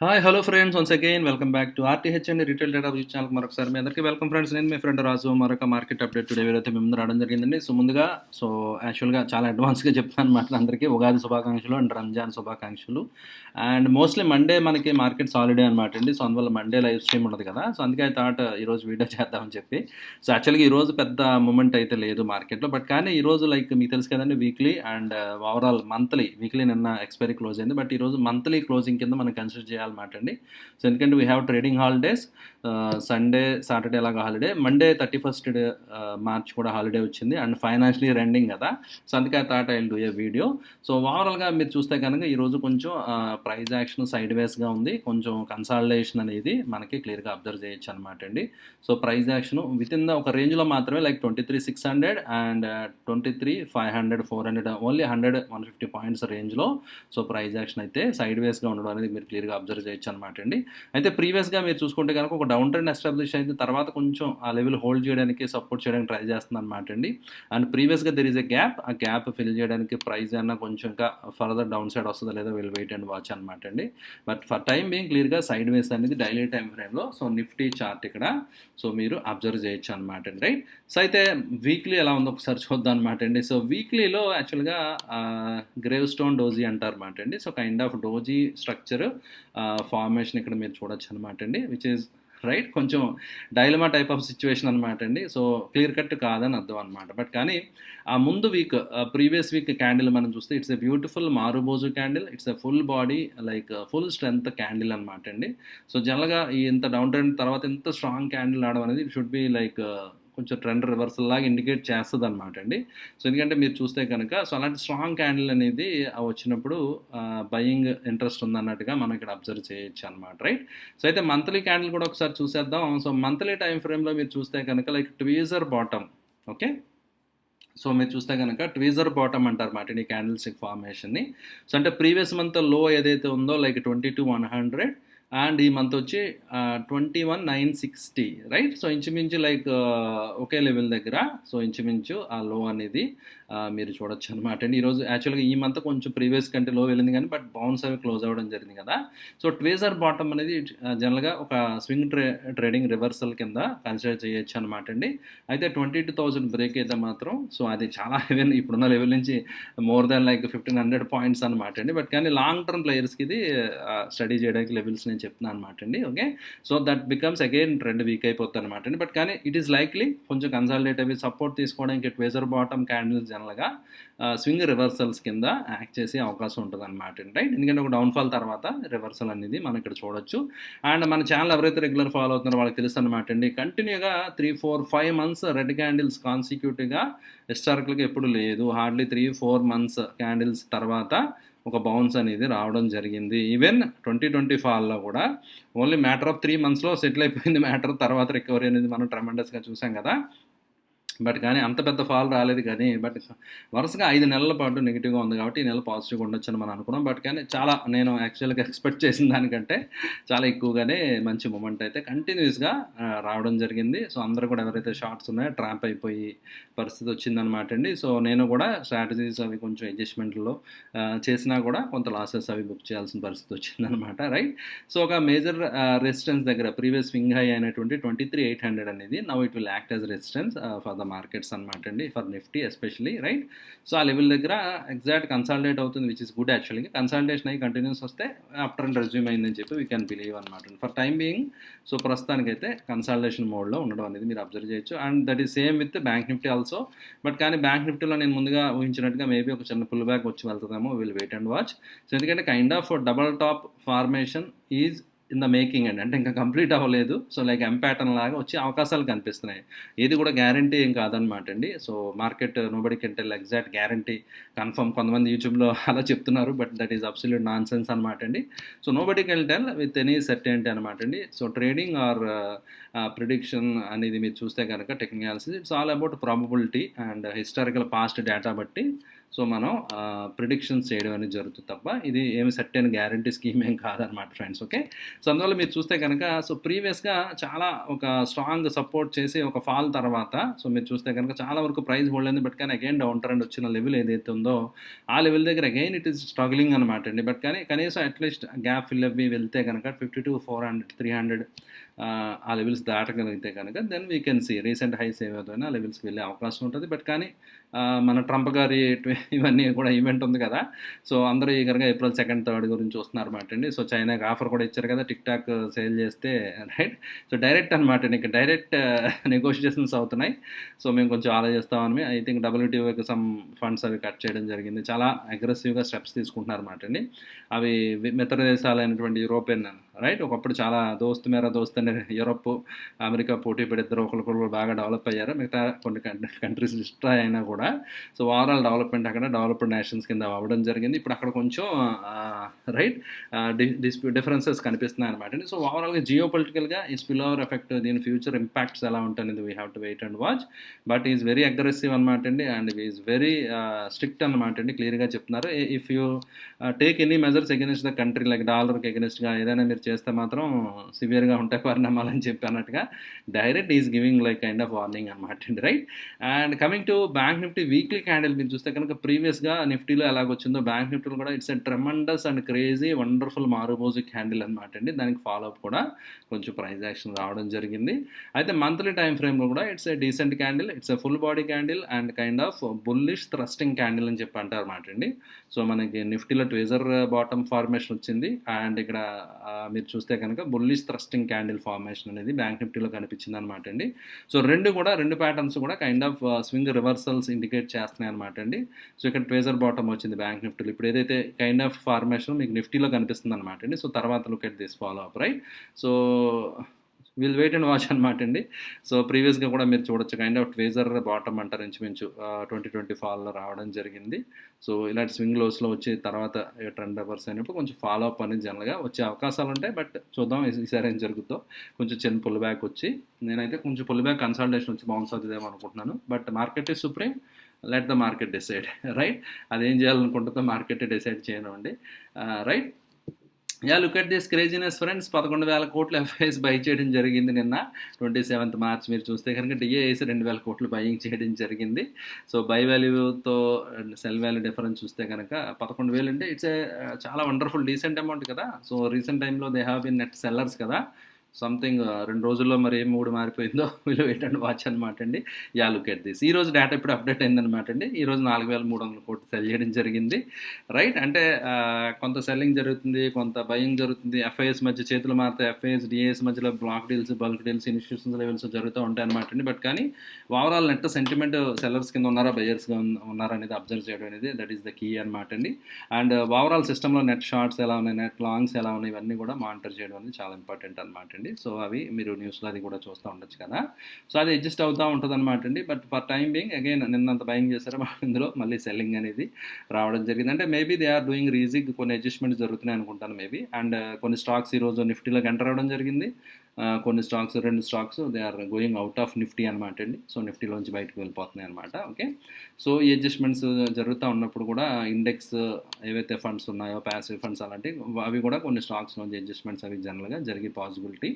Hi hello friends once again welcome back to RTH and retail data use channel మరొకసారి మీ అందరికీ welcome friends నేను మీ friend Raju. మరొక market update today అయితే మీ ముందు రావడం జరిగిందండి. సో ముందుగా సో యాక్చువల్గా చాలా అడ్వాన్స్గా చెప్తాను అనమాట అందరికీ. ఉగాది శుభాకాంక్షలు అండ్ రంజాన్ శుభాకాంక్షలు. అండ్ మోస్ట్లీ మండే మనకి మార్కెట్ హాలిడే అనమాట అండి. సో అందువల్ల మండే లైవ్ స్ట్రీమ్ ఉండదు కదా. సో అందుకే థాట్ uh, ఈరోజు వీడియో చేద్దామని చెప్పి. సో యాక్చువల్గా ఈరోజు పెద్ద మూమెంట్ అయితే లేదు మార్కెట్లో బట్ కానీ ఈరోజు లైక్ మీకు తెలుసు కదండి weekly and overall monthly weekly నిన్న ఎక్స్పైరీ క్లోజ్ అయింది. బట్ ఈరోజు మంత్లీ క్లోజింగ్ కింద మనం కన్సిడర్ చేయాలన్నమాట అండి సో ఎందుకంటే we have trading holidays Sunday Saturday అలాగా holiday Monday thirty first March కూడా హాలిడే వచ్చింది. అండ్ ఫైనాన్షియల్ రెండింగ్ కదా. సో అందుకే thought I do a video so ఓవరాల్గా మీరు చూస్తే కనుక ఈరోజు కొంచెం ప్రైజ్ యాక్షన్ సైడ్ వేస్గా ఉంది. కొంచెం కన్సాలిడేషన్ అనేది మనకి క్లియర్గా అబ్జర్వ్ చేయొచ్చు అనమాట అండి so price action within the ఒక రేంజ్లో మాత్రమే like twenty three six hundred and twenty three five hundred four hundred only hundred one fifty points రేంజ్లో సో ప్రైజ్ యాక్షన్ అయితే సైడ్ వేస్గా ఉండడం అనేది మీరు క్లియర్గా అబ్జర్వ్ చేయొచ్చు అనమాట అండి. అయితే ప్రీవియస్గా మీరు చూసుకుంటే కనుక ఒక డౌన్ ట్రెండ్ ఎస్టాబ్లిష్ అయితే తర్వాత కొంచెం ఆ లెవెల్ హోల్డ్ చేయడానికి సపోర్ట్ చేయడానికి ట్రై చేస్తుంది అనమాట అండి. అండ్ ప్రీవియస్గా దెర్ ఈజ్ ఎ గ్యాప్ ఆ గ్యాప్ ఫిల్ చేయడానికి ప్రైస్ అన్న కొంచెం ఇంకా ఫర్దర్ డౌన్ సైడ్ వస్తుందా లేదా విల్ వెయిట్ అండ్ వాచ్ అనమాట అండి. బట్ ఫర్ టైం బీయింగ్ క్లియర్గా సైడ్ వేస్ అనేది డైలీ టైం ఫ్రేమ్లో సో నిఫ్టీ చార్ట్ ఇక్కడ సో మీరు అబ్జర్వ్ చేయొచ్చు అనమాట అండి. రైట్ సో అయితే వీక్లీ ఎలా ఉందో ఒకసారి చూద్దాం అనమాట అండి. సో వీక్లీలో యాక్చువల్గా గ్రేవ్ స్టోన్ డోజీ అంటారు అనమాట అండి. So kind of doji structure formation ఇక్కడ మీరు చూడొచ్చు అనమాట అండి విచ్ ఈజ్ రైట్ కొంచెం డైలమా టైప్ ఆఫ్ సిచ్యువేషన్ అనమాట అండి. సో క్లియర్ కట్ కాదని అర్థం అనమాట బట్ కానీ ఆ ముందు వీక్ ప్రీవియస్ వీక్ క్యాండిల్ మనం చూస్తే it's a beautiful marubozu candle it's a full body like full strength candle అనమాట అండి. సో జనరల్గా ఈ ఇంత డౌన్ ట్రెండ్ తర్వాత ఇంత స్ట్రాంగ్ క్యాండిల్ ఆడడం అనేది ఇట్ షుడ్ బి లైక్ కొంచెం ట్రెండ్ రివర్సల్ లాగా ఇండికేట్ చేస్తుంది అనమాట అండి. సో ఎందుకంటే మీరు చూస్తే కనుక సో అలాంటి స్ట్రాంగ్ క్యాండిల్ అనేది వచ్చినప్పుడు బయింగ్ ఇంట్రెస్ట్ ఉందన్నట్టుగా మనం ఇక్కడ అబ్జర్వ్ చేయొచ్చు అనమాట రైట్? సో అయితే మంత్లీ క్యాండిల్ కూడా ఒకసారి చూసేద్దాం. సో మంత్లీ టైం ఫ్రేమ్లో మీరు చూస్తే కనుక like tweezer bottom okay? So మీరు చూస్తే కనుక ట్వీజర్ బాటమ్ అంటారు మాట ఈ క్యాండిల్ స్టిక్ ఫార్మేషన్ని. సో అంటే ప్రీవియస్ మంత్లో ఏదైతే ఉందో like twenty two one hundred and ఈ మంత్ వచ్చి twenty one nine sixty right so ఇంచుమించు లైక్ ఒకే లెవెల్ దగ్గర. సో ఇంచుమించు ఆ లో అనేది మీరు చూడొచ్చు అనమాట అండి ఈరోజు యాక్చువల్గా ఈ మంత్ కొంచెం ప్రీవియస్ కంటే లో వెళ్ళింది కానీ బట్ బౌన్స్ అవి క్లోజ్ అవ్వడం జరిగింది కదా. సో ట్వేజర్ బాటమ్ అనేది జనరల్గా ఒక స్వింగ్ ట్రే ట్రేడింగ్ రివర్సల్ కింద కన్సిడర్ చేయొచ్చు అనమాట అండి. అయితే ట్వంటీ టూ థౌజండ్ బ్రేక్ అయితే మాత్రం సో అది చాలా ఈవెన్ ఇప్పుడున్న లెవెల్ నుంచి more than like fifteen hundred points అనమాట అండి. బట్ కానీ లాంగ్ టర్మ్ ప్లేయర్స్కి ఇది స్టడీ చేయడానికి లెవెల్స్ నేను చెప్తున్నాను అనమాట అండి. Okay so that becomes again trend weak అయిపోతుంది అనమాట అండి. బట్ కానీ ఇట్ ఈస్ లైక్లీ కొంచెం కన్సల్టేట్ అవి సపోర్ట్ తీసుకోవడానికి ట్వేజర్ బాటమ్ క్యాండిల్స్ జనరల్గా స్వింగ్ రివర్సల్స్ కింద యాక్ట్ చేసే అవకాశం ఉంటుంది అనమాట రైట్? ఎందుకంటే ఒక డౌన్ఫాల్ తర్వాత రివర్సల్ అనేది మనం ఇక్కడ చూడొచ్చు. అండ్ మన ఛానల్ ఎవరైతే రెగ్యులర్ ఫాలో అవుతున్నారో వాళ్ళకి తెలుసు అనమాట అండి కంటిన్యూగా three four five months red candles కాన్సిక్యూటివ్గా హిస్టారికల్గా ఎప్పుడు లేదు. Hardly three four months candles తర్వాత ఒక బౌన్స్ అనేది రావడం జరిగింది. ఈవెన్ ట్వంటీ ట్వంటీ ఫాల్లో కూడా ఓన్లీ మ్యాటర్ ఆఫ్ త్రీ మంత్స్లో సెటిల్ అయిపోయింది. మ్యాటర్ తర్వాత రికవరీ అనేది మనం ట్రమెండస్గా చూసాం కదా. బట్ కానీ అంత పెద్ద ఫాల్ రాలేదు కానీ బట్ వరుసగా ఐదు నెలల పాటు నెగిటివ్గా ఉంది కాబట్టి ఈ నెల పాజిటివ్గా ఉండొచ్చు అని మనం అనుకున్నాం. బట్ కానీ చాలా నేను యాక్చువల్గా ఎక్స్పెక్ట్ చేసిన దానికంటే చాలా ఎక్కువగానే మంచి మూమెంట్ అయితే కంటిన్యూస్గా రావడం జరిగింది. సో అందరూ కూడా ఎవరైతే షార్ట్స్ ఉన్నాయో ట్రాప్ అయిపోయి పరిస్థితి వచ్చిందనమాట అండి. సో నేను కూడా స్ట్రాటజీస్ అవి కొంచెం అడ్జస్ట్మెంట్లో చేసినా కూడా కొంత లాసెస్ అవి బుక్ చేయాల్సిన పరిస్థితి వచ్చిందనమాట రైట్ సో ఒక మేజర్ రెసిస్టెన్స్ దగ్గర ప్రీవియస్ వింగ్ హై అయినటువంటి ట్వంటీ త్రీ ఎయిట్ హండ్రెడ్ అనేది now it will act as resistance for the markets అనమాట అండి for nifty especially right so ఆ లెవెల్ దగ్గర ఎగ్జాక్ట్ కన్సల్టేట్ అవుతుంది విచ్ ఇస్ గుడ్ యాక్చువల్గా కన్సల్టేషన్ అయ్యి కంటిన్యూస్ వస్తే ఆఫ్టర్ అండ్ రెజ్యూమ్ అయిందని చెప్పి వీ కెన్ బిలీవ్ అనమాట ఫర్ టైం బీయింగ్ సో ప్రస్తుతానికైతే కన్సల్టేషన్ మోడ్లో ఉండడం అనేది మీరు అబ్జర్వ్ చేయొచ్చు. And that is same with bank nifty also but కానీ బ్యాంక్ నిఫ్టీలో నేను ముందుగా ఊహించినట్టుగా మేబీ ఒక చిన్న పుల్ బ్యాక్ వచ్చి వెళ్తుందేమో will wait and watch so ఎందుకంటే kind of double top formation is in the making అండి. అంటే ఇంకా కంప్లీట్ అవ్వలేదు. సో లైక్ ఎంపాటన్ లాగా వచ్చే అవకాశాలు కనిపిస్తున్నాయి. ఏది కూడా గ్యారంటీ ఏం కాదనమాట అండి. So market nobody can tell exact guarantee confirm కొంతమంది యూట్యూబ్లో అలా చెప్తున్నారు but that is absolute nonsense అనమాట అండి. So nobody can tell with any certainty అనమాట అండి. సో ట్రేడింగ్ ఆర్ ప్రిడిక్షన్ అనేది మీరు చూస్తే కనుక technicals it's all about probability and historical past data బట్టి సో మనం ప్రిడిక్షన్స్ చేయడం అనేది జరుగుతుంది తప్ప ఇది ఏమి సెట్ అయిన గ్యారంటీ స్కీమ్ ఏం కాదనమాట ఫ్రెండ్స్ ఓకే సో అందువల్ల మీరు చూస్తే కనుక సో ప్రీవియస్గా చాలా ఒక స్ట్రాంగ్ సపోర్ట్ చేసి ఒక ఫాల్ తర్వాత సో మీరు చూస్తే కనుక చాలా వరకు ప్రైస్ హోల్డ్ అయింది. బట్ కానీ అగైన్ డౌన్ ట్రెండ్ వచ్చిన లెవెల్ ఏదైతే ఉందో ఆ లెవెల్ దగ్గర అగైన్ ఇట్ ఈస్ స్ట్రగ్లింగ్ అనమాట అండి. బట్ కానీ కనీసం అట్లీస్ట్ గ్యాప్ ఫిల్ అవ్వి వెళ్తే కనుక fifty to four hundred three hundred ఆ లెవెల్స్ దాటగలిగితే కనుక then we can see recent highs ఏవైనా లెవెల్స్కి వెళ్ళే అవకాశం ఉంటుంది. బట్ కానీ మన ట్రంప్ గారి ఇవన్నీ కూడా ఈవెంట్ ఉంది కదా. సో అందరూ ఈగర్గా ఏప్రిల్ సెకండ్ థర్డ్ గురించి చూస్తున్నారు అనమాట అండి. సో చైనాకి ఆఫర్ కూడా ఇచ్చారు కదా టిక్ టాక్ సేల్ చేస్తే రైట్ సో డైరెక్ట్ అనమాట ఇంకా డైరెక్ట్ నెగోషియేషన్స్ అవుతున్నాయి. సో మేము కొంచెం ఆలోచిస్తామని ఐ థింక్ డబ్ల్యూటీఓకి సమ్ ఫండ్స్ అవి కట్ చేయడం జరిగింది. చాలా అగ్రెసివ్గా స్టెప్స్ తీసుకుంటున్నారు అనమాట అండి. అవి మిత్ర దేశాలైనటువంటి యూరోపియన్ రైట్ ఒకప్పుడు చాలా దోస్త్ మేర దోస్త్ అనే యూరోప్ అమెరికా పోటీ పడిద్దరు ఒకరికొకరు బాగా డెవలప్ అయ్యారు. మిగతా కొన్ని కంట్రీస్ డిస్ట్రాయ్ అయినా కూడా సో ఓవరాల్ డెవలప్మెంట్ అక్కడ డెవలప్డ్ నేషన్స్ కింద అవ్వడం జరిగింది. ఇప్పుడు అక్కడ కొంచెం రైట్ డిస్ప్యూ డిఫరెన్సెస్ కనిపిస్తున్నాయి అనమాట సో ఓవరాల్గా జియో పొలిటికల్గా ఈ స్పిల్ ఓవర్ ఎఫెక్ట్ దీని ఫ్యూచర్ ఇంపాక్ట్స్ ఎలా ఉంటుంది we have to wait and watch but is very aggressive అనమాట అండి. అండ్ ఈజ్ వెరీ స్ట్రిక్ట్ అనమాట అండి. క్లియర్గా చెప్తున్నారు. If you take any measures against the country like డాలర్కి అగెనిస్ట్గా ఏదైనా మీరు చేస్తే మాత్రం సివియర్గా ఉంటాయి పరిణామాలని చెప్పి అన్నట్టుగా direct is giving like kind of warning అనమాట అండి right and coming to bank Nifty weekly candle మీరు చూస్తే కనుక ప్రీవియస్గా నిఫ్టీలో ఎలాగొచ్చిందో బ్యాంక్ నిఫ్టీలో కూడా it's a tremendous and crazy wonderful marubozu candle అనమాట అండి. దానికి ఫాలో అప్ కూడా కొంచెం ప్రైజ్ యాక్షన్ రావడం జరిగింది. అయితే మంత్లీ టైం ఫ్రేమ్లో కూడా it's a decent candle it's a full body candle and kind of bullish thrusting candle అని చెప్పి అంటారు అనమాట అండి. సో మనకి నిఫ్టీలో ట్వేజర్ బాటమ్ ఫార్మేషన్ వచ్చింది. అండ్ ఇక్కడ మీరు చూస్తే కనుక బుల్లిష్ థ్రస్టింగ్ క్యాండిల్ ఫార్మేషన్ అనేది బ్యాంక్ నిఫ్టీలో కనిపించింది అనమాట అండి. సో రెండు కూడా రెండు ప్యాటర్న్స్ కూడా kind of swing reversals indicate చేస్తున్నాయి అనమాట అండి. సో ఇక్కడ ట్వేజర్ బాటమ్ వచ్చింది బ్యాంక్ నిఫ్టీలో ఇప్పుడు ఏదైతే కైండ్ ఆఫ్ ఫార్మేషన్ మీకు నిఫ్టీలో కనిపిస్తుంది అనమాట అండి. సో తర్వాత look at this follow up right so will wait and watch అనమాట అండి. సో ప్రీవియస్గా కూడా మీరు చూడొచ్చు. కైండ్ ఆఫ్ ట్వేజర్ బాటమ్ అంటారు ఇంచుమించు. ట్వంటీ ట్వంటీ ఫాల్లో రావడం జరిగింది. సో ఇలాంటి స్వింగ్ లోస్లో వచ్చి తర్వాత ట్రెండ్ అవర్స్ అయినప్పుడు కొంచెం ఫాలో అప్ అనేది జనరల్గా వచ్చే అవకాశాలు ఉంటాయి. బట్ చూద్దాం ఈసారి ఏం జరుగుతుందో కొంచెం చిన్న పుల్ బ్యాక్ వచ్చి నేనైతే కొంచెం పుల్ బ్యాక్ కన్సల్టేషన్ వచ్చి బౌన్స్ అవుతుందేమో అనుకుంటున్నాను. But market is supreme let the market decide right అదేం చేయాలనుకుంటుందో మార్కెట్ డిసైడ్ చేయనివ్వండి. Right yeah look at this craziness friends పదకొండు వేల కోట్లు ఎఫ్ఐఎస్ బై చేయడం జరిగింది నిన్న. ట్వంటీ సెవెంత్ మార్చ్ మీరు చూస్తే కనుక డిఏఎస్ రెండు వేల కోట్లు బయింగ్ చేయడం జరిగింది. సో బై వాల్యూతో సెల్ వాల్యూ డిఫరెన్స్ చూస్తే కనుక పదకొండు వేలు అంటే ఇట్స్ ఏ uh, చాలా వండర్ఫుల్ డీసెంట్ అమౌంట్ కదా. సో రీసెంట్ టైంలో they have been net sellers కదా. సంథింగ్ uh, రెండు రోజుల్లో మరి ఏం మూడు మారిపోయిందో వీళ్ళు వెయిట్ అండ్ వాచ్ అనమాట అండి. యా లుక్ ఎట్ దిస్ ఈ రోజు డేటా ఇప్పుడు అప్డేట్ అయిందనమాట అండి. ఈ రోజు నాలుగు వేల మూడు వందల కోట్లు సెల్ చేయడం జరిగింది. రైట్ అంటే కొంత సెల్లింగ్ జరుగుతుంది కొంత బయింగ్ జరుగుతుంది. ఎఫ్ఐఎస్ మధ్య చేతులు మారితే ఎఫ్ఐఎస్ డిఏఎస్ మధ్యలో block deals bulk deals institutions levels జరుగుతూ ఉంటాయి అనమాట అండి. బట్ కానీ ఓవరాల్ నెట్ సెంటిమెంట్ సెల్లర్స్ కింద ఉన్నారా బయర్స్గా ఉన్నారా అనేది అబ్జర్వ్ చేయడం అనేది దట్ ఈస్ ద కీ అనమాట అండి. అండ్ ఓవరాల్ సిస్టంలో నెట్ షార్ట్స్ ఎలా ఉన్నాయి నెట్ లాంగ్స్ ఎలా ఉన్నాయి ఇవన్నీ కూడా మానిటర్ చేయడం అనేది చాలా ఇంపార్టెంట్ అనమాట అండి. సో అవి మీరు న్యూస్లో అది కూడా చూస్తూ ఉండొచ్చు కదా. సో అది అడ్జస్ట్ అవుతూ ఉంటుంది అనమాట అండి. But for time being again నిన్నంత భయం చేశారు ఇందులో మళ్ళీ సెల్లింగ్ అనేది రావడం జరిగింది. అంటే maybe they are doing rejigging కొన్ని అడ్జస్ట్మెంట్స్ జరుగుతున్నాయి అనుకుంటాను మేబీ అండ్ uh, కొన్ని స్టాక్స్ ఈరోజు నిఫ్టీలోకి ఎంటర్ అవ్వడం జరిగింది. కొన్ని స్టాక్స్ రెండు stocks they are going out of Nifty అనమాట అండి. సో నిఫ్టీలోంచి బయటకు వెళ్ళిపోతున్నాయి అనమాట ఓకే? సో ఈ అడ్జస్ట్మెంట్స్ జరుగుతూ ఉన్నప్పుడు కూడా ఇండెక్స్ ఏవైతే ఫండ్స్ ఉన్నాయో ప్యాసివ్ ఫండ్స్ అలాంటివి అవి కూడా కొన్ని స్టాక్స్ నుంచి అడ్జస్ట్మెంట్స్ అవి జనరల్గా జరిగే పాసిబిలిటీ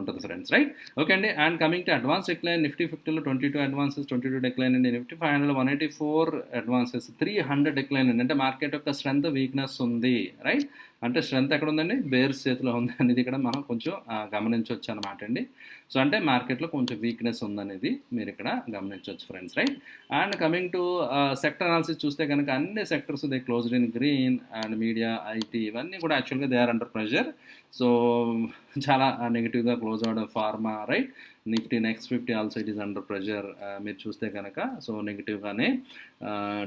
ఉంటుంది ఫ్రెండ్స్ రైట్ ఓకే అండి. And coming to advance decline Nifty ఫిఫ్టీలో twenty two advances twenty two decline అండి. Nifty five hundred one eighty four advances three hundred decline అండి. అంటే మార్కెట్ యొక్క స్ట్రెంత్ వీక్నెస్ ఉంది రైట్ అంటే స్ట్రెంత్ ఎక్కడ ఉందండి బేర్స్ చేతిలో ఉంది అనేది ఇక్కడ మనం కొంచెం గమనించవచ్చు అనమాట అండి. సో అంటే మార్కెట్లో కొంచెం వీక్నెస్ ఉందనేది మీరు ఇక్కడ గమనించవచ్చు friends right and coming to sector analysis చూస్తే కనుక అన్ని sectors they closed in green and media IT ఇవన్నీ కూడా యాక్చువల్గా they are under pressure so చాలా నెగిటివ్గా క్లోజ్ అవడం pharma right Nifty next fifty also it is under pressure మీరు చూస్తే కనుక సో నెగిటివ్గానే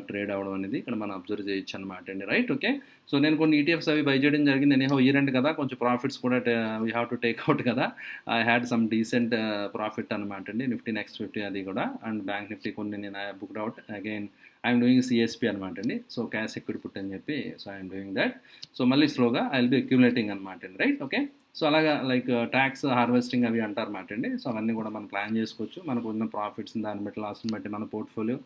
ట్రేడ్ అవ్వడం అనేది ఇక్కడ మనం అబ్జర్వ్ చేయొచ్చు అనమాట అండి. రైట్ ఓకే సో నేను కొన్ని ఈటీఎఫ్స్ అవి బై చేయడం జరిగింది. నేను ఇయర్ ఎండ్ కదా కొంచెం ప్రాఫిట్స్ కూడా we have to take out కదా. I had some decent profit అనమాట అండి. నిఫ్టీ నెక్స్ట్ ఫిఫ్టీ అది కూడా. అండ్ బ్యాంక్ నిఫ్టీ కొన్ని నేను booked out again I'm doing CSP అనమాట అండి. సో క్యాష్ ఎక్విటీ పుట్ అని చెప్పి so I'm doing that so మళ్ళీ స్లోగా ఐ విల్ బి అక్యుములేటింగ్ అనమాట అండి. రైట్ ఓకే సో అలాగా లైక్ ట్యాక్స్ హార్వెస్టింగ్ అవి అంటారు మాట అండి. సో అవన్నీ కూడా మనం ప్లాన్ చేసుకోవచ్చు. మనకు ఉన్న ప్రాఫిట్స్ దాన్ని బట్టి లాస్ని బట్టి మన పోర్ట్ఫోలియో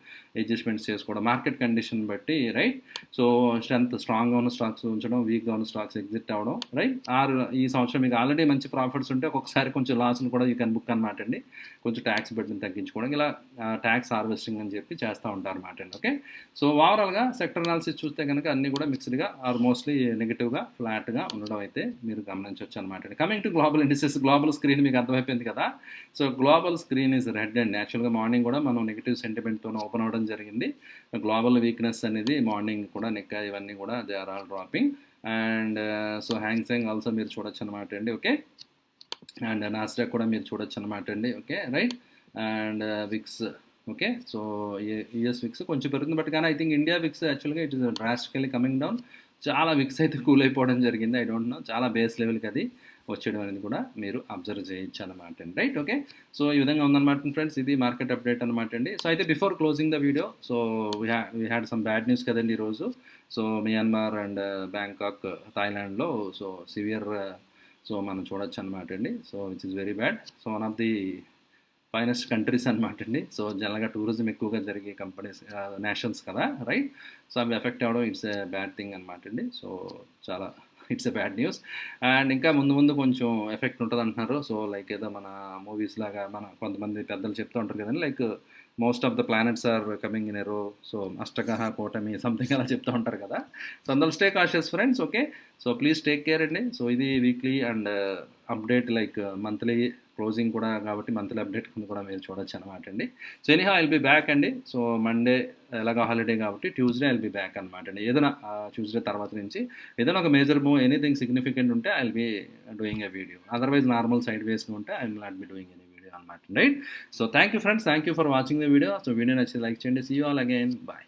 అడ్జస్ట్మెంట్స్ చేసుకోవడం మార్కెట్ కండిషన్ బట్టి రైట్ సో స్ట్రెంత్ స్ట్రాంగ్గా ఉన్న స్టాక్స్ ఉంచడం వీక్గా ఉన్న స్టాక్స్ ఎగ్జిట్ అవ్వడం రైట్ ఆర్ ఈ సంవత్సరం మీకు ఆల్రెడీ మంచి ప్రాఫిట్స్ ఉంటే ఒక్కొక్కసారి కొంచెం లాస్ని కూడా ఈ కన్ బుక్ అనమాట అండి. కొంచెం ట్యాక్స్ బెడ్ని తగ్గించుకోవడం ఇలా ట్యాక్స్ హార్వెస్టింగ్ అని చెప్పి చేస్తూ ఉంటారు అనమాట అండి ఓకే సో ఓవరాల్గా సెక్టర్ అనాలిసిస్ చూస్తే కనుక అన్నీ కూడా మిక్స్డ్గా ఆర్ మోస్ట్లీ నెగిటివ్గా ఫ్లాట్గా ఉండడం అయితే మీరు గమనించవచ్చు అనమాట అండి coming to global indices global screen మీకు అర్థమైపోయింది కదా? So global screen is red and యాక్చువల్గా మార్నింగ్ కూడా మనం నెగిటివ్ సెంటిమెంట్తో ఓపెన్ అవ్వడం జరిగింది. గ్లోబల్ వీక్నెస్ అనేది మార్నింగ్ కూడా నెక్క ఇవన్నీ కూడా they are all dropping and so Hang Seng also మీరు చూడొచ్చు అనమాట అండి ఓకే అండ్ నాస్డాక్ కూడా మీరు చూడొచ్చు అనమాట అండి okay right and VIX okay so US VIX కొంచెం పెరుగుతుంది. బట్ కానీ ఐ థింక్ ఇండియా విక్స్ యాక్చువల్గా it is drastically coming down చాలా విక్స్ అయితే కూల్ అయిపోవడం జరిగింది. ఐ డోంట్ నో చాలా బేస్ లెవెల్కి అది. వచ్చేయడం అనేది కూడా మీరు అబ్జర్వ్ చేయొచ్చు అనమాట అండి. Right okay. సో ఈ విధంగా ఉందన్నమాట ఫ్రెండ్స్ ఇది మార్కెట్ అప్డేట్ అనమాట అండి. సో అయితే before closing the video so we had some bad news కదండి ఈరోజు. సో మియాన్మార్ అండ్ బ్యాంకాక్ థాయిలాండ్లో సో సివియర్ uh, సో మనం చూడొచ్చు అనమాట అండి. So which is very bad so one of the finest countries అనమాట అండి. సో జనరల్గా టూరిజం ఎక్కువగా జరిగే కంపెనీస్ నేషన్స్ uh, కదా రైట్ సో అవి ఎఫెక్ట్ అవ్వడం ఇట్స్ ఏ బ్యాడ్ థింగ్ అనమాట అండి. సో చాలా it's a bad news. And ఇంకా ముందు ముందు కొంచెం ఎఫెక్ట్ ఉంటుంది అంటున్నారు. సో లైక్ ఏదో మన మూవీస్ లాగా మన కొంతమంది పెద్దలు చెప్తూ ఉంటారు కదండి like most of the planets are coming in a row so అష్టగహ కూటమి సంథింగ్ అలా చెప్తూ ఉంటారు కదా. సో అందులో stay cautious friends okay. So please take care అండి. సో ఇది weekly and update like monthly closing కూడా కాబట్టి మంత్లీ అప్డేట్ కింద కూడా మీరు చూడొచ్చు అనమాట అండి. So anyhow I'll be back అండి. సో మండే ఎలాగో హాలిడే కాబట్టి ట్యూస్డే ఐల్ బి బ్యాక్ అనమాట అండి. ఏదైనా ట్యూస్డే తర్వాత నుంచి ఏదైనా ఒక మేజర్ మూవ్ ఎనీథింగ్ సిగ్నిఫికెంట్ ఉంటే I'll be doing a video otherwise normal side వేస్గా ఉంటే I will not be doing any video అనమాట right so thank you friends thank you for watching the video so video నచ్చి like చేయండి. See you all again bye